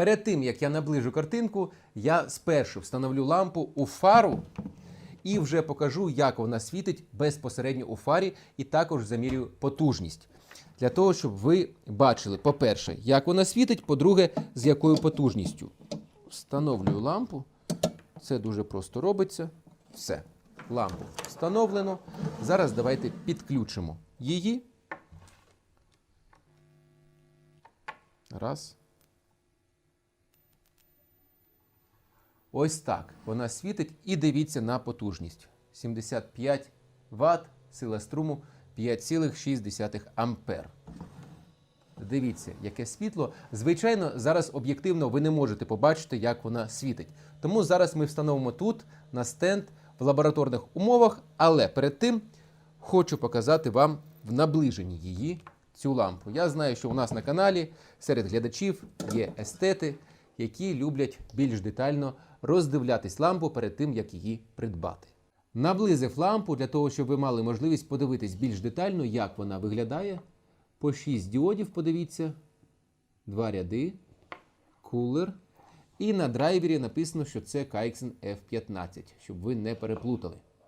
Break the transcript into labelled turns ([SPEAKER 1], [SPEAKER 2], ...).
[SPEAKER 1] Перед тим, як я наближу картинку, я спершу встановлю лампу у фару і вже покажу, як вона світить безпосередньо у фарі, і також замірюю потужність. Для того, щоб ви бачили, по-перше, як вона світить, по-друге, з якою потужністю. Встановлюю лампу. Це дуже просто робиться. Все. Лампу встановлено. Зараз давайте підключимо її. Раз. Ось так вона світить і дивіться на потужність. 75 Вт, сила струму 5,6 ампер. Дивіться, яке світло. Звичайно, зараз об'єктивно ви не можете побачити, як вона світить. Тому зараз ми встановимо тут на стенд в лабораторних умовах, але перед тим хочу показати вам в наближенні її цю лампу. Я знаю, що у нас на каналі серед глядачів є естети, які люблять більш детально роздивлятись лампу перед тим, як її придбати. Наблизив лампу для того, щоб ви мали можливість подивитись більш детально, як вона виглядає. По 6 діодів, подивіться, два ряди, кулер. І на драйвері написано, що це Kaiksen F15, щоб ви не переплутали.